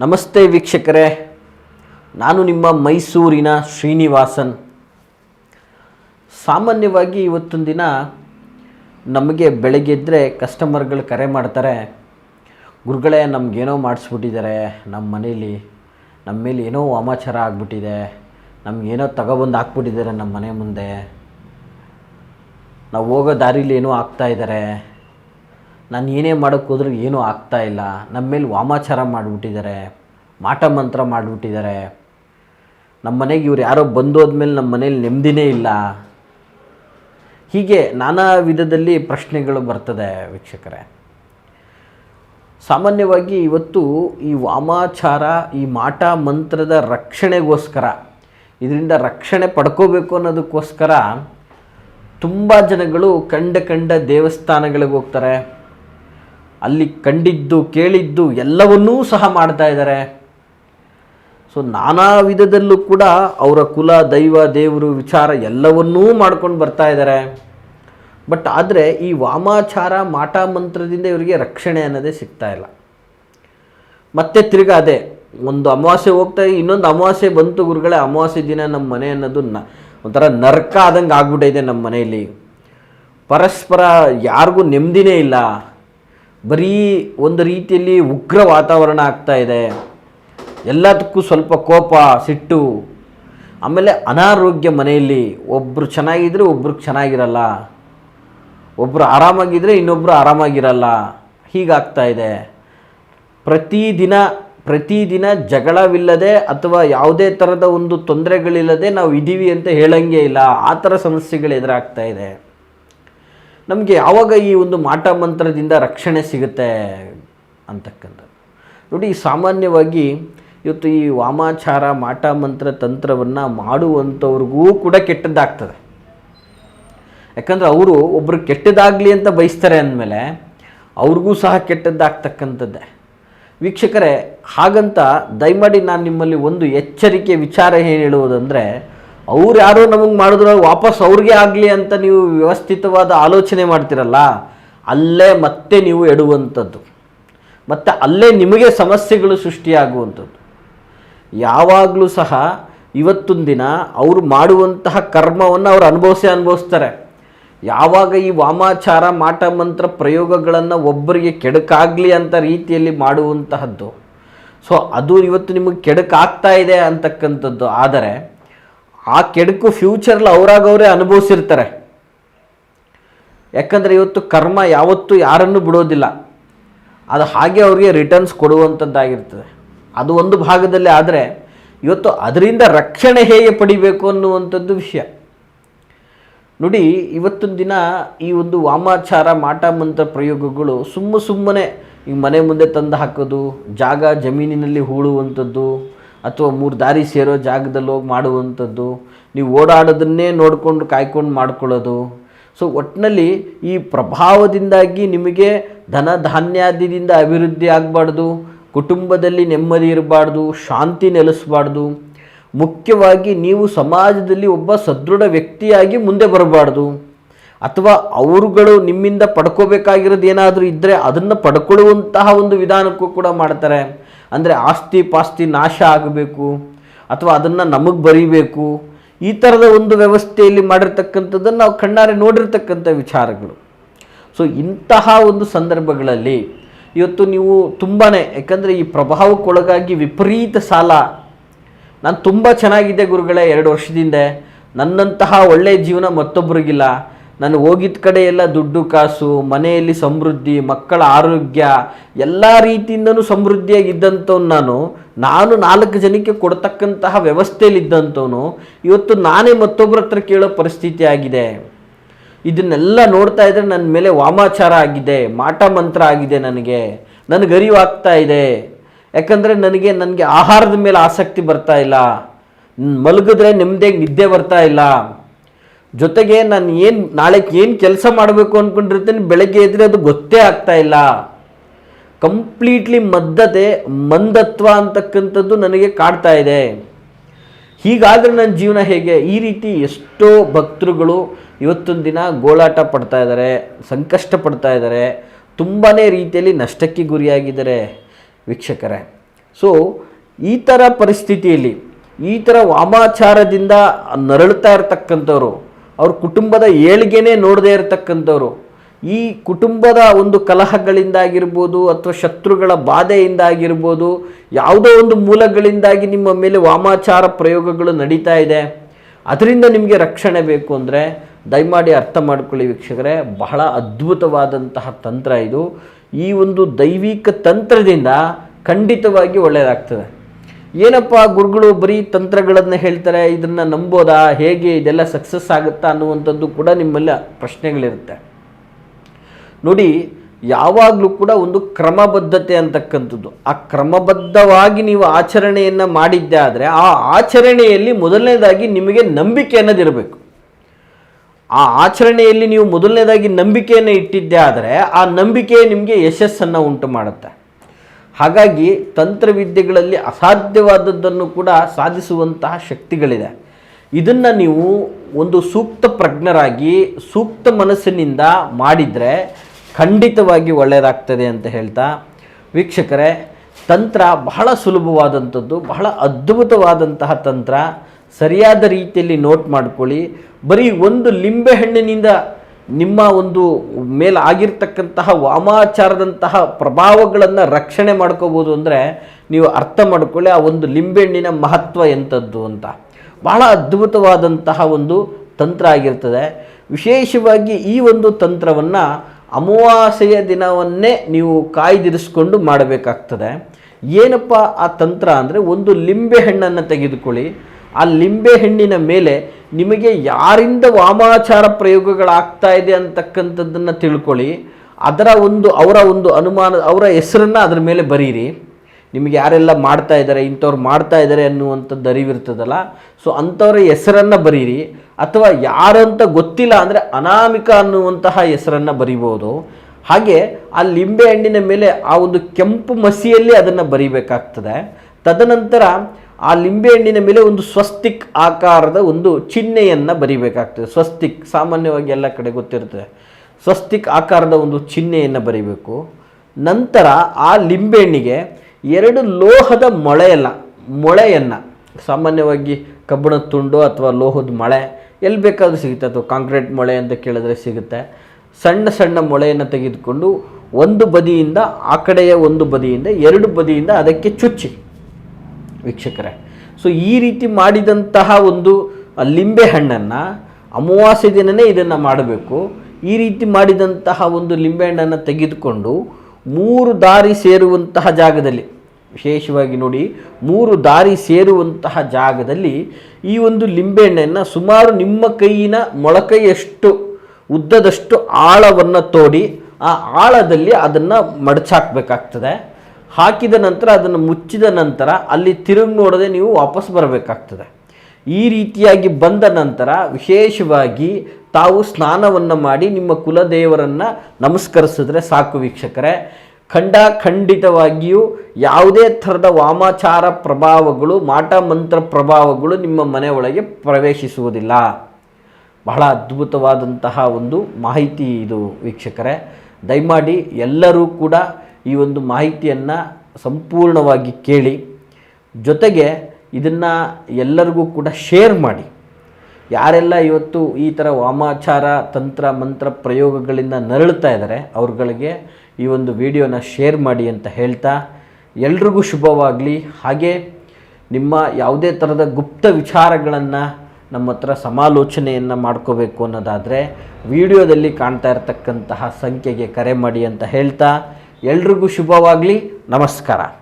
ನಮಸ್ತೆ ವೀಕ್ಷಕರೇ. ನಾನು ನಿಮ್ಮ ಮೈಸೂರಿನ ಶ್ರೀನಿವಾಸನ್. ಸಾಮಾನ್ಯವಾಗಿ ಇವತ್ತೊಂದು ದಿನ ನಮಗೆ ಬೆಳಗ್ಗೆ ಎದ್ದರೆ ಕಸ್ಟಮರ್ಗಳು ಕರೆ ಮಾಡ್ತಾರೆ, ಗುರುಗಳೇ, ನಮಗೇನೋ ಮಾಡಿಸ್ಬಿಟ್ಟಿದ್ದಾರೆ ನಮ್ಮ ಮನೇಲಿ ನಮ್ಮ ಮೇಲೆ ಏನೋ ವಾಮಾಚಾರ ಆಗ್ಬಿಟ್ಟಿದೆ, ನಮಗೇನೋ ತಗೊಬಂದು ಹಾಕ್ಬಿಟ್ಟಿದ್ದಾರೆ ನಮ್ಮ ಮನೆ ಮುಂದೆ. ನಾವು ಹೋಗೋ ದಾರಿಲಿ ಏನೋ ಆಗ್ತಾ ಇದ್ದಾರೆ ನಾನು ಏನೇ ಮಾಡೋಕ್ಕೆ ಹೋದ್ರೂ ಏನೂ ಆಗ್ತಾ ಇಲ್ಲ. ನಮ್ಮ ಮೇಲೆ ವಾಮಾಚಾರ ಮಾಡಿಬಿಟ್ಟಿದ್ದಾರೆ. ಮಾಟ ಮಂತ್ರ ಮಾಡಿಬಿಟ್ಟಿದ್ದಾರೆ. ನಮ್ಮ ಮನೆಗೆ ಇವ್ರು ಯಾರೋ ಬಂದು ಹೋದ್ಮೇಲೆ ನಮ್ಮ ಮನೇಲಿ ನೆಮ್ಮದಿನೇ ಇಲ್ಲ. ಹೀಗೆ ನಾನಾ ವಿಧದಲ್ಲಿ ಪ್ರಶ್ನೆಗಳು ಬರ್ತದೆ ವೀಕ್ಷಕರೇ. ಸಾಮಾನ್ಯವಾಗಿ ಇವತ್ತು ಈ ವಾಮಾಚಾರ, ಈ ಮಾಟ ಮಂತ್ರದ ರಕ್ಷಣೆಗೋಸ್ಕರ, ಇದರಿಂದ ರಕ್ಷಣೆ ಪಡ್ಕೋಬೇಕು ಅನ್ನೋದಕ್ಕೋಸ್ಕರ ತುಂಬ ಜನಗಳು ಕಂಡ ಕಂಡ ದೇವಸ್ಥಾನಗಳಿಗೆ ಹೋಗ್ತಾರೆ. ಅಲ್ಲಿ ಕಂಡಿದ್ದು, ಕೇಳಿದ್ದು ಎಲ್ಲವನ್ನೂ ಸಹ ಮಾಡ್ತಾ ಇದ್ದಾರೆ. ಸೊ ನಾನಾ ವಿಧದಲ್ಲೂ ಕೂಡ ಅವರ ಕುಲ, ದೈವ, ದೇವರು ವಿಚಾರ ಎಲ್ಲವನ್ನೂ ಮಾಡ್ಕೊಂಡು ಬರ್ತಾ ಇದ್ದಾರೆ. ಬಟ್ ಆದರೆ ಈ ವಾಮಾಚಾರ, ಮಾಟ ಮಂತ್ರದಿಂದ ಇವರಿಗೆ ರಕ್ಷಣೆ ಅನ್ನೋದೇ ಸಿಗ್ತಾ ಇಲ್ಲ. ಮತ್ತೆ ತಿರ್ಗಾ ಅದೇ, ಒಂದು ಅಮಾವಾಸ್ಯೆ ಹೋಗ್ತಾ, ಇನ್ನೊಂದು ಅಮಾವಾಸ್ಯೆ ಬಂತು ಗುರುಗಳೇ, ಅಮಾವಾಸ್ಯೆ ದಿನ ನಮ್ಮ ಮನೆ ಅನ್ನೋದು ನ, ಒಂಥರ ನರ್ಕ ಆದಂಗೆ ಆಗ್ಬಿಟ್ಟಿದೆ ನಮ್ಮ ಮನೆಯಲ್ಲಿ. ಪರಸ್ಪರ ಯಾರಿಗೂ ನೆಮ್ಮದಿನೇ ಇಲ್ಲ. ಬರೀ ಒಂದು ರೀತಿಯಲ್ಲಿ ಉಗ್ರ ವಾತಾವರಣ ಆಗ್ತಾ ಇದೆ. ಎಲ್ಲದಕ್ಕೂ ಸ್ವಲ್ಪ ಕೋಪ, ಸಿಟ್ಟು, ಆಮೇಲೆ ಅನಾರೋಗ್ಯ ಮನೆಯಲ್ಲಿ ಒಬ್ಬರು ಚೆನ್ನಾಗಿದ್ದರೆ ಒಬ್ರಿಗೆ ಚೆನ್ನಾಗಿರಲ್ಲ ಒಬ್ಬರು ಆರಾಮಾಗಿದ್ದರೆ ಇನ್ನೊಬ್ಬರು ಆರಾಮಾಗಿರಲ್ಲ, ಹೀಗಾಗ್ತಾ ಇದೆ. ಪ್ರತಿದಿನ ಪ್ರತಿದಿನ ಜಗಳವಿಲ್ಲದೆ ಅಥವಾ ಯಾವುದೇ ಥರದ ಒಂದು ತೊಂದರೆಗಳಿಲ್ಲದೆ ನಾವು ಇದ್ದೀವಿ ಅಂತ ಹೇಳಂಗೆ ಇಲ್ಲ. ಆ ಥರ ಸಮಸ್ಯೆಗಳು ಎದುರಾಗ್ತಾ ಇದೆ. ನಮಗೆ ಯಾವಾಗ ಈ ಒಂದು ಮಾಟ ಮಂತ್ರದಿಂದ ರಕ್ಷಣೆ ಸಿಗುತ್ತೆ ಅಂತಕ್ಕಂಥದ್ದು. ನೋಡಿ, ಸಾಮಾನ್ಯವಾಗಿ ಇವತ್ತು ಈ ವಾಮಾಚಾರ, ಮಾಟ ಮಂತ್ರ ತಂತ್ರವನ್ನು ಮಾಡುವಂಥವ್ರಿಗೂ ಕೂಡ ಕೆಟ್ಟದ್ದಾಗ್ತದೆ. ಯಾಕಂದರೆ ಅವರು ಒಬ್ಬರು ಕೆಟ್ಟದಾಗಲಿ ಅಂತ ಬಯಸ್ತಾರೆ ಅಂದಮೇಲೆ ಅವ್ರಿಗೂ ಸಹ ಕೆಟ್ಟದ್ದಾಗ್ತಕ್ಕಂಥದ್ದೇ. ವೀಕ್ಷಕರೇ, ಹಾಗಂತ ದಯಮಾಡಿ ನಾನು ನಿಮ್ಮಲ್ಲಿ ಒಂದು ಎಚ್ಚರಿಕೆ, ವಿಚಾರ ಏನು ಹೇಳುವುದಂದರೆ ಅವ್ರು ಯಾರೋ ನಮಗೆ ಮಾಡಿದ್ರು ವಾಪಸ್ ಅವ್ರಿಗೆ ಆಗಲಿ ಅಂತ ನೀವು ವ್ಯವಸ್ಥಿತವಾದ ಆಲೋಚನೆ ಮಾಡ್ತಿರಲ್ಲ, ಅಲ್ಲೇ ಮತ್ತೆ ನೀವು ಎಡುವಂಥದ್ದು. ಮತ್ತು ಅಲ್ಲೇ ನಿಮಗೆ ಸಮಸ್ಯೆಗಳು ಸೃಷ್ಟಿಯಾಗುವಂಥದ್ದು. ಯಾವಾಗಲೂ ಸಹ ಇವತ್ತೊಂದು ದಿನ ಅವರು ಮಾಡುವಂತಹ ಕರ್ಮವನ್ನು ಅವರು ಅನುಭವಿಸೇ ಅನುಭವಿಸ್ತಾರೆ. ಯಾವಾಗ ಈ ವಾಮಾಚಾರ, ಮಾಟ, ಮಂತ್ರ ಪ್ರಯೋಗಗಳನ್ನು ಒಬ್ಬರಿಗೆ ಕೆಡಕಾಗಲಿ ಅಂತ ರೀತಿಯಲ್ಲಿ ಮಾಡುವಂತಹದ್ದು. ಸೊ ಅದು ಇವತ್ತು ನಿಮಗೆ ಕೆಡಕಾಗ್ತಾ ಇದೆ ಅಂತಕ್ಕಂಥದ್ದು. ಆದರೆ ಆ ಕೆಡುಕು ಫ್ಯೂಚರ್ಲಿ ಅವರಾಗವರೇ ಅನುಭವಿಸಿರ್ತಾರೆ. ಯಾಕಂದರೆ ಇವತ್ತು ಕರ್ಮ ಯಾವತ್ತೂ ಯಾರನ್ನು ಬಿಡೋದಿಲ್ಲ. ಅದು ಹಾಗೆ ಅವರಿಗೆ ರಿಟರ್ನ್ಸ್ ಕೊಡುವಂಥದ್ದಾಗಿರ್ತದೆ. ಅದು ಒಂದು ಭಾಗದಲ್ಲಿ ಆದರೆ ಇವತ್ತು ಅದರಿಂದ ರಕ್ಷಣೆ ಹೇಗೆ ಪಡಿಬೇಕು ಅನ್ನುವಂಥದ್ದು ವಿಷಯ. ನೋಡಿ, ಇವತ್ತಿನ ದಿನ ಈ ಒಂದು ವಾಮಾಚಾರ, ಮಾಟ ಮಂತ್ರ ಪ್ರಯೋಗಗಳು ಸುಮ್ಮ ಸುಮ್ಮನೆ ಈ ಮನೆ ಮುಂದೆ ತಂದು ಹಾಕೋದು, ಜಾಗ ಜಮೀನಿನಲ್ಲಿ ಹೂಳುವಂಥದ್ದು ಅಥವಾ ಮೂರು ದಾರಿ ಸೇರೋ ಜಾಗದಲ್ಲಿ ಹೋಗಿ ಮಾಡುವಂಥದ್ದು, ನೀವು ಓಡಾಡೋದನ್ನೇ ನೋಡಿಕೊಂಡು ಕಾಯ್ಕೊಂಡು ಮಾಡ್ಕೊಳ್ಳೋದು. ಸೊ ಒಟ್ಟಿನಲ್ಲಿ ಈ ಪ್ರಭಾವದಿಂದಾಗಿ ನಿಮಗೆ ಧನ ಧಾನ್ಯಾದಿದಿಂದ ಅಭಿವೃದ್ಧಿ ಆಗಬಾರ್ದು, ಕುಟುಂಬದಲ್ಲಿ ನೆಮ್ಮದಿ ಇರಬಾರ್ದು, ಶಾಂತಿ ನೆಲೆಸಬಾರ್ದು. ಮುಖ್ಯವಾಗಿ ನೀವು ಸಮಾಜದಲ್ಲಿ ಒಬ್ಬ ಸದೃಢ ವ್ಯಕ್ತಿಯಾಗಿ ಮುಂದೆ ಬರಬಾರ್ದು. ಅಥವಾ ಅವರುಗಳು ನಿಮ್ಮಿಂದ ಪಡ್ಕೋಬೇಕಾಗಿರೋದು ಏನಾದರೂ ಇದ್ದರೆ ಅದನ್ನು ಪಡ್ಕೊಳ್ಳುವಂತಹ ಒಂದು ವಿಧಾನಕ್ಕೂ ಕೂಡ ಮಾಡ್ತಾರೆ. ಅಂದರೆ ಆಸ್ತಿ ಪಾಸ್ತಿ ನಾಶ ಆಗಬೇಕು ಅಥವಾ ಅದನ್ನು ನಮಗೆ ಬರೀಬೇಕು, ಈ ಥರದ ಒಂದು ವ್ಯವಸ್ಥೆಯಲ್ಲಿ ಮಾಡಿರ್ತಕ್ಕಂಥದ್ದನ್ನು ನಾವು ಕಣ್ಣಾರೆ ನೋಡಿರ್ತಕ್ಕಂಥ ವಿಚಾರಗಳು. ಸೊ ಇಂತಹ ಒಂದು ಸಂದರ್ಭಗಳಲ್ಲಿ ಇವತ್ತು ನೀವು ತುಂಬಾ ಯಾಕಂದರೆ ಈ ಪ್ರಭಾವಕ್ಕೊಳಗಾಗಿ ವಿಪರೀತ ಸಾಲ. ನಾನು ತುಂಬ ಚೆನ್ನಾಗಿದ್ದೆ ಗುರುಗಳೇ, ಎರಡು ವರ್ಷದಿಂದ. ನನ್ನಂತಹ ಒಳ್ಳೆಯ ಜೀವನ ಮತ್ತೊಬ್ಬರಿಗಿಲ್ಲ ನಾನು ಹೋಗಿದ್ದ ಕಡೆ ಎಲ್ಲ ದುಡ್ಡು ಕಾಸು, ಮನೆಯಲ್ಲಿ ಸಮೃದ್ಧಿ, ಮಕ್ಕಳ ಆರೋಗ್ಯ, ಎಲ್ಲ ರೀತಿಯಿಂದನೂ ಸಮೃದ್ಧಿಯಾಗಿದ್ದಂಥವ್ನು ನಾನು. ನಾನು ನಾಲ್ಕು ಜನಕ್ಕೆ ಕೊಡ್ತಕ್ಕಂತಹ ವ್ಯವಸ್ಥೆಯಲ್ಲಿದ್ದಂಥವನು. ಇವತ್ತು ನಾನೇ ಮತ್ತೊಬ್ಬರ ಹತ್ರ ಕೇಳೋ ಪರಿಸ್ಥಿತಿ ಆಗಿದೆ. ಇದನ್ನೆಲ್ಲ ನೋಡ್ತಾ ಇದ್ರೆ ನನ್ನ ಮೇಲೆ ವಾಮಾಚಾರ ಆಗಿದೆ, ಮಾಟ ಮಂತ್ರ ಆಗಿದೆ ನನಗೆ. ನನಗೆ ಅರಿವಾಗ್ತಾ ಇದೆ. ಯಾಕಂದರೆ ನನಗೆ ನನಗೆ ಆಹಾರದ ಮೇಲೆ ಆಸಕ್ತಿ ಬರ್ತಾ ಇಲ್ಲ. ಮಲಗಿದ್ರೆ ನೆಮ್ಮದಿಯಾಗಿ ನಿದ್ದೆ ಬರ್ತಾ ಇಲ್ಲ. ಜೊತೆಗೆ ನಾನು ಏನು ನಾಳೆ ಏನು ಕೆಲಸ ಮಾಡಬೇಕು ಅಂದ್ಕೊಂಡಿರ್ತೀನಿ ಬೆಳಗ್ಗೆ ಎದ್ರೆ ಅದು ಗೊತ್ತೇ ಆಗ್ತಾ ಇಲ್ಲ. ಕಂಪ್ಲೀಟ್ಲಿ ಮದ್ದತೆ ಮಂದತ್ವ ಅಂತಕ್ಕಂಥದ್ದು ನನಗೆ ಕಾಡ್ತಾ ಇದೆ. ಹೀಗಾದರೆ ನನ್ನ ಜೀವನ ಹೇಗೆ? ಈ ರೀತಿ ಎಷ್ಟೋ ಭಕ್ತೃಗಳು ಇವತ್ತೊಂದು ದಿನ ಗೋಳಾಟ ಪಡ್ತಾ ಇದ್ದಾರೆ ಸಂಕಷ್ಟ ಪಡ್ತಾ ಇದ್ದಾರೆ ತುಂಬಾ ರೀತಿಯಲ್ಲಿ ನಷ್ಟಕ್ಕೆ ಗುರಿಯಾಗಿದ್ದಾರೆ ವೀಕ್ಷಕರೇ. ಸೊ ಈ ಥರ ಪರಿಸ್ಥಿತಿಯಲ್ಲಿ, ಈ ಥರ ವಾಮಾಚಾರದಿಂದ ನರಳ್ತಾ ಇರ್ತಕ್ಕಂಥವ್ರು ಅವ್ರ ಕುಟುಂಬದ ಏಳಿಗೆನೇ ನೋಡದೇ ಇರತಕ್ಕಂಥವ್ರು. ಈ ಕುಟುಂಬದ ಒಂದು ಕಲಹಗಳಿಂದಾಗಿರ್ಬೋದು ಅಥವಾ ಶತ್ರುಗಳ ಬಾಧೆಯಿಂದ ಆಗಿರ್ಬೋದು ಯಾವುದೋ ಒಂದು ಮೂಲಗಳಿಂದಾಗಿ ನಿಮ್ಮ ಮೇಲೆ ವಾಮಾಚಾರ ಪ್ರಯೋಗಗಳು ನಡೀತಾ ಇದೆ. ಅದರಿಂದ ನಿಮಗೆ ರಕ್ಷಣೆ ಬೇಕು ಅಂದರೆ ದಯಮಾಡಿ ಅರ್ಥ ಮಾಡ್ಕೊಳ್ಳಿ ವೀಕ್ಷಕರೇ, ಬಹಳ ಅದ್ಭುತವಾದಂತಹ ತಂತ್ರ ಇದು. ಈ ಒಂದು ದೈವಿಕ ತಂತ್ರದಿಂದ ಖಂಡಿತವಾಗಿ ಒಳ್ಳೆಯದಾಗ್ತದೆ ಏನಪ್ಪ ಗುರುಗಳು ಬರೀ ತಂತ್ರಗಳನ್ನು ಹೇಳ್ತಾರೆ, ಇದನ್ನು ನಂಬೋದಾ, ಹೇಗೆ ಇದೆಲ್ಲ ಸಕ್ಸಸ್ ಆಗುತ್ತಾ ಅನ್ನುವಂಥದ್ದು ಕೂಡ ನಿಮ್ಮಲ್ಲಿ ಪ್ರಶ್ನೆಗಳಿರುತ್ತೆ. ನೋಡಿ, ಯಾವಾಗಲೂ ಕೂಡ ಒಂದು ಕ್ರಮಬದ್ಧತೆ ಅಂತಕ್ಕಂಥದ್ದು. ಆ ಕ್ರಮಬದ್ಧವಾಗಿ ನೀವು ಆಚರಣೆಯನ್ನು ಮಾಡಿದ್ದೆ ಆದರೆ, ಆ ಆಚರಣೆಯಲ್ಲಿ ಮೊದಲನೇದಾಗಿ ನಿಮಗೆ ನಂಬಿಕೆ ಅನ್ನೋದಿರಬೇಕು ಆ ಆಚರಣೆಯಲ್ಲಿ ನೀವು ಮೊದಲನೇದಾಗಿ ನಂಬಿಕೆಯನ್ನು ಇಟ್ಟಿದ್ದೆ ಆದರೆ, ಆ ನಂಬಿಕೆ ನಿಮಗೆ ಯಶಸ್ಸನ್ನು ಉಂಟು ಮಾಡುತ್ತೆ. ಹಾಗಾಗಿ ತಂತ್ರವಿದ್ಯೆಗಳಲ್ಲಿ ಅಸಾಧ್ಯವಾದದ್ದನ್ನು ಕೂಡ ಸಾಧಿಸುವಂತಹ ಶಕ್ತಿಗಳಿದೆ. ಇದನ್ನು ನೀವು ಒಂದು ಸೂಕ್ತ ಪ್ರಜ್ಞರಾಗಿ, ಸೂಕ್ತ ಮನಸ್ಸಿನಿಂದ ಮಾಡಿದರೆ ಖಂಡಿತವಾಗಿ ಒಳ್ಳೆಯದಾಗ್ತದೆ ಅಂತ ಹೇಳ್ತಾ, ವೀಕ್ಷಕರೇ, ತಂತ್ರ ಬಹಳ ಸುಲಭವಾದಂಥದ್ದು, ಬಹಳ ಅದ್ಭುತವಾದಂತಹ ತಂತ್ರ. ಸರಿಯಾದ ರೀತಿಯಲ್ಲಿ ನೋಟ್ ಮಾಡ್ಕೊಳ್ಳಿ. ಬರೀ ಒಂದು ಲಿಂಬೆಹಣ್ಣಿನಿಂದ ನಿಮ್ಮ ಒಂದು ಮೇಲೆ ಆಗಿರ್ತಕ್ಕಂತಹ ವಾಮಾಚಾರದಂತಹ ಪ್ರಭಾವಗಳನ್ನು ರಕ್ಷಣೆ ಮಾಡ್ಕೋಬೋದು ಅಂದರೆ ನೀವು ಅರ್ಥ ಮಾಡ್ಕೊಳ್ಳಿ ಆ ಒಂದು ಲಿಂಬೆಹಣ್ಣಿನ ಮಹತ್ವ ಎಂಥದ್ದು ಅಂತ. ಬಹಳ ಅದ್ಭುತವಾದಂತಹ ಒಂದು ತಂತ್ರ ಆಗಿರ್ತದೆ. ವಿಶೇಷವಾಗಿ ಈ ಒಂದು ತಂತ್ರವನ್ನು ಅಮಾವಾಸ್ಯೆಯ ದಿನವನ್ನೇ ನೀವು ಕಾಯ್ದಿರಿಸ್ಕೊಂಡು ಮಾಡಬೇಕಾಗ್ತದೆ. ಏನಪ್ಪ ಆ ತಂತ್ರ ಅಂದರೆ ಒಂದು ಲಿಂಬೆ ಹಣ್ಣನ್ನು ತೆಗೆದುಕೊಳ್ಳಿ. ಆ ಲಿಂಬೆ ಹಣ್ಣಿನ ಮೇಲೆ ನಿಮಗೆ ಯಾರಿಂದ ವಾಮಾಚಾರ ಪ್ರಯೋಗಗಳಾಗ್ತಾ ಇದೆ ಅಂತಕ್ಕಂಥದ್ದನ್ನು ತಿಳ್ಕೊಳ್ಳಿ. ಅದರ ಒಂದು, ಅವರ ಒಂದು ಅನುಮಾನ, ಅವರ ಹೆಸರನ್ನು ಅದರ ಮೇಲೆ ಬರೀರಿ. ನಿಮಗೆ ಯಾರೆಲ್ಲ ಮಾಡ್ತಾ ಇದ್ದಾರೆ, ಇಂಥವ್ರು ಮಾಡ್ತಾ ಇದ್ದಾರೆ ಅನ್ನುವಂಥದ್ದು ಅರಿವಿರ್ತದಲ್ಲ. ಸೊ ಅಂಥವ್ರ ಹೆಸರನ್ನು ಬರೀರಿ. ಅಥವಾ ಯಾರಂತ ಗೊತ್ತಿಲ್ಲ ಅಂದರೆ ಅನಾಮಿಕ ಅನ್ನುವಂತಹ ಹೆಸರನ್ನು ಬರಿಬೋದು ಹಾಗೆ ಆ ಲಿಂಬೆ ಹಣ್ಣಿನ ಮೇಲೆ ಆ ಒಂದು ಕೆಂಪು ಮಸಿಯಲ್ಲಿ ಅದನ್ನು ಬರಿಬೇಕಾಗ್ತದೆ. ತದನಂತರ ಆ ಲಿಂಬೆ ಹಣ್ಣಿನ ಮೇಲೆ ಒಂದು ಸ್ವಸ್ತಿಕ್ ಆಕಾರದ ಒಂದು ಚಿಹ್ನೆಯನ್ನು ಬರಿಬೇಕಾಗ್ತದೆ. ಸ್ವಸ್ತಿಕ್ ಸಾಮಾನ್ಯವಾಗಿ ಎಲ್ಲ ಕಡೆ ಗೊತ್ತಿರುತ್ತೆ. ಸ್ವಸ್ತಿಕ್ ಆಕಾರದ ಒಂದು ಚಿಹ್ನೆಯನ್ನು ಬರಿಬೇಕು. ನಂತರ ಆ ಲಿಂಬೆಹಣ್ಣಿಗೆ ಎರಡು ಲೋಹದ ಮೊಳೆಯನ್ನು ಮೊಳೆಯನ್ನು, ಸಾಮಾನ್ಯವಾಗಿ ಕಬ್ಬಿಣದ ತುಂಡು ಅಥವಾ ಲೋಹದ ಮೊಳೆ, ಎಲ್ಲಿ ಬೇಕಾದರೂ ಸಿಗುತ್ತೆ. ಅಥವಾ ಕಾಂಕ್ರೀಟ್ ಮೊಳೆ ಅಂತ ಕೇಳಿದ್ರೆ ಸಿಗುತ್ತೆ. ಸಣ್ಣ ಸಣ್ಣ ಮೊಳೆಯನ್ನು ತೆಗೆದುಕೊಂಡು ಒಂದು ಬದಿಯಿಂದ, ಆ ಕಡೆಯ ಒಂದು ಬದಿಯಿಂದ, ಎರಡು ಬದಿಯಿಂದ ಅದಕ್ಕೆ ಚುಚ್ಚಿ. ವೀಕ್ಷಕರೇ. ಸೊ ಈ ರೀತಿ ಮಾಡಿದಂತಹ ಒಂದು ಲಿಂಬೆ ಹಣ್ಣನ್ನು ಅಮಾವಾಸ್ಯೆ ದಿನನೇ ಇದನ್ನು ಮಾಡಬೇಕು. ಈ ರೀತಿ ಮಾಡಿದಂತಹ ಒಂದು ಲಿಂಬೆಹಣ್ಣನ್ನು ತೆಗೆದುಕೊಂಡು ಮೂರು ದಾರಿ ಸೇರುವಂತಹ ಜಾಗದಲ್ಲಿ, ವಿಶೇಷವಾಗಿ ನೋಡಿ, ಮೂರು ದಾರಿ ಸೇರುವಂತಹ ಜಾಗದಲ್ಲಿ ಈ ಒಂದು ಲಿಂಬೆಹಣ್ಣನ್ನು ಸುಮಾರು ನಿಮ್ಮ ಕೈಯಿನ ಮೊಳಕೈಯಷ್ಟು, ಉದ್ದದಷ್ಟು ಆಳವನ್ನು ತೋಡಿ, ಆ ಆಳದಲ್ಲಿ ಅದನ್ನು ಮಡಚಾಕಬೇಕಾಗ್ತದೆ. ಹಾಕಿದ ನಂತರ ಅದನ್ನು ಮುಚ್ಚಿದ ನಂತರ ಅಲ್ಲಿ ತಿರುಗಿ ನೋಡದೆ ನೀವು ವಾಪಸ್ ಬರಬೇಕಾಗ್ತದೆ. ಈ ರೀತಿಯಾಗಿ ಬಂದ ನಂತರ ವಿಶೇಷವಾಗಿ ತಾವು ಸ್ನಾನವನ್ನು ಮಾಡಿ ನಿಮ್ಮ ಕುಲದೇವರನ್ನು ನಮಸ್ಕರಿಸಿದ್ರೆ ಸಾಕು ವೀಕ್ಷಕರೇ. ಖಂಡ ಖಂಡಿತವಾಗಿಯೂ ಯಾವುದೇ ಥರದ ವಾಮಾಚಾರ ಪ್ರಭಾವಗಳು, ಮಾಟ ಮಂತ್ರ ಪ್ರಭಾವಗಳು ನಿಮ್ಮ ಮನೆ ಪ್ರವೇಶಿಸುವುದಿಲ್ಲ. ಬಹಳ ಅದ್ಭುತವಾದಂತಹ ಒಂದು ಮಾಹಿತಿ ಇದು ವೀಕ್ಷಕರೇ. ದಯಮಾಡಿ ಎಲ್ಲರೂ ಕೂಡ ಈ ಒಂದು ಮಾಹಿತಿಯನ್ನು ಸಂಪೂರ್ಣವಾಗಿ ಕೇಳಿ, ಜೊತೆಗೆ ಇದನ್ನು ಎಲ್ಲರಿಗೂ ಕೂಡ ಶೇರ್ ಮಾಡಿ. ಯಾರೆಲ್ಲ ಇವತ್ತು ಈ ಥರ ವಾಮಾಚಾರ, ತಂತ್ರ, ಮಂತ್ರ ಪ್ರಯೋಗಗಳಿಂದ ನರಳುತ್ತಾ ಇದ್ದಾರೆ ಅವ್ರುಗಳಿಗೆ ಈ ಒಂದು ವಿಡಿಯೋನ ಶೇರ್ ಮಾಡಿ ಅಂತ ಹೇಳ್ತಾ, ಎಲ್ರಿಗೂ ಶುಭವಾಗಲಿ. ಹಾಗೆ ನಿಮ್ಮ ಯಾವುದೇ ಥರದ ಗುಪ್ತ ವಿಚಾರಗಳನ್ನು ನಮ್ಮ ಹತ್ರ ಸಮಾಲೋಚನೆಯನ್ನು ಮಾಡ್ಕೋಬೇಕು ಅನ್ನೋದಾದರೆ, ವಿಡಿಯೋದಲ್ಲಿ ಕಾಣ್ತಾ ಇರತಕ್ಕಂತಹ ಸಂಖ್ಯೆಗೆ ಕರೆ ಮಾಡಿ ಅಂತ ಹೇಳ್ತಾ ಎಲ್ರಿಗೂ ಶುಭವಾಗಲಿ. ನಮಸ್ಕಾರ.